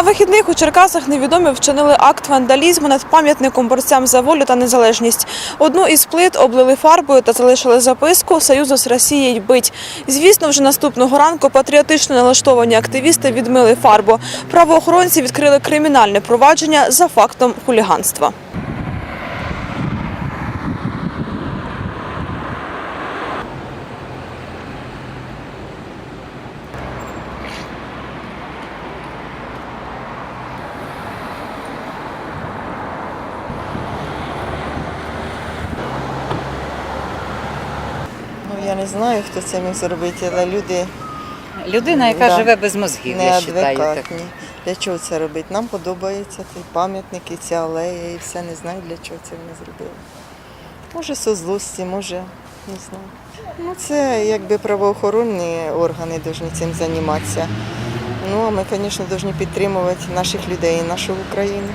На вихідних у Черкасах невідомі вчинили акт вандалізму над пам'ятником борцям за волю та незалежність. Одну із плит облили фарбою та залишили записку «Союзу з Росією бить». Звісно, вже наступного ранку патріотично налаштовані активісти відмили фарбу. Правоохоронці відкрили кримінальне провадження за фактом хуліганства. Я не знаю, хто це міг зробити, але люди Людина, яка Да. живе без мозгів, я вважаю. Так. неадекватні. Для чого це робити? Нам подобається цей пам'ятник і ця алея, і все не знаю, для чого це вони зробили. Може, со злості, може, не знаю. Ну, це якби правоохоронні органи повинні цим займатися. Ну, а ми, звісно, повинні підтримувати наших людей і нашу Україну.